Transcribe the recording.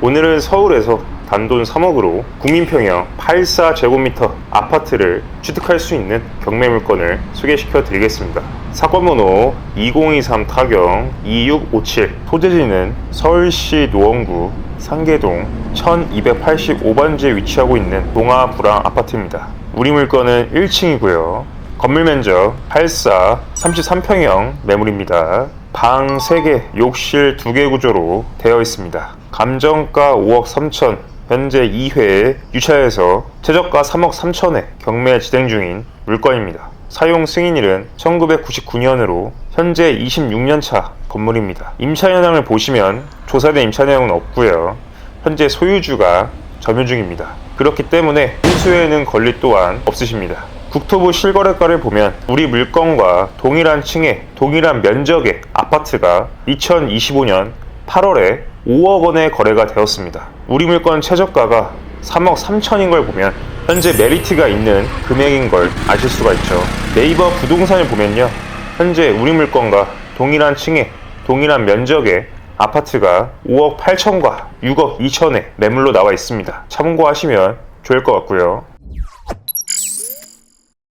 오늘은 서울에서 단돈 3억으로 국민평형 84제곱미터 아파트를 취득할 수 있는 경매 물건을 소개시켜 드리겠습니다. 사건 번호 2023 타경 2657 소재지는 서울시 노원구 상계동 1285번지에 위치하고 있는 동아 불황 아파트입니다. 우리 물건은 1층이고요. 건물 면적 84 33평형 매물입니다. 방 3개, 욕실 2개 구조로 되어 있습니다. 감정가 5억 3천, 현재 2회에 유차해서 최저가 3억 3천에 경매 진행 중인 물건입니다. 사용 승인일은 1999년으로 현재 26년 차 건물입니다. 임차 현황을 보시면 조사된 임차 내용은 없고요. 현재 소유주가 점유 중입니다. 그렇기 때문에 인수에는 권리 또한 없으십니다. 국토부 실거래가를 보면 우리 물건과 동일한 층의 동일한 면적의 아파트가 2025년 8월에 5억 원에 거래가 되었습니다. 우리 물건 최저가가 3억 3천인 걸 보면 현재 메리트가 있는 금액인 걸 아실 수가 있죠. 네이버 부동산을 보면요. 현재 우리 물건과 동일한 층의 동일한 면적의 아파트가 5억 8천과 6억 2천에 매물로 나와 있습니다. 참고하시면 좋을 것 같고요.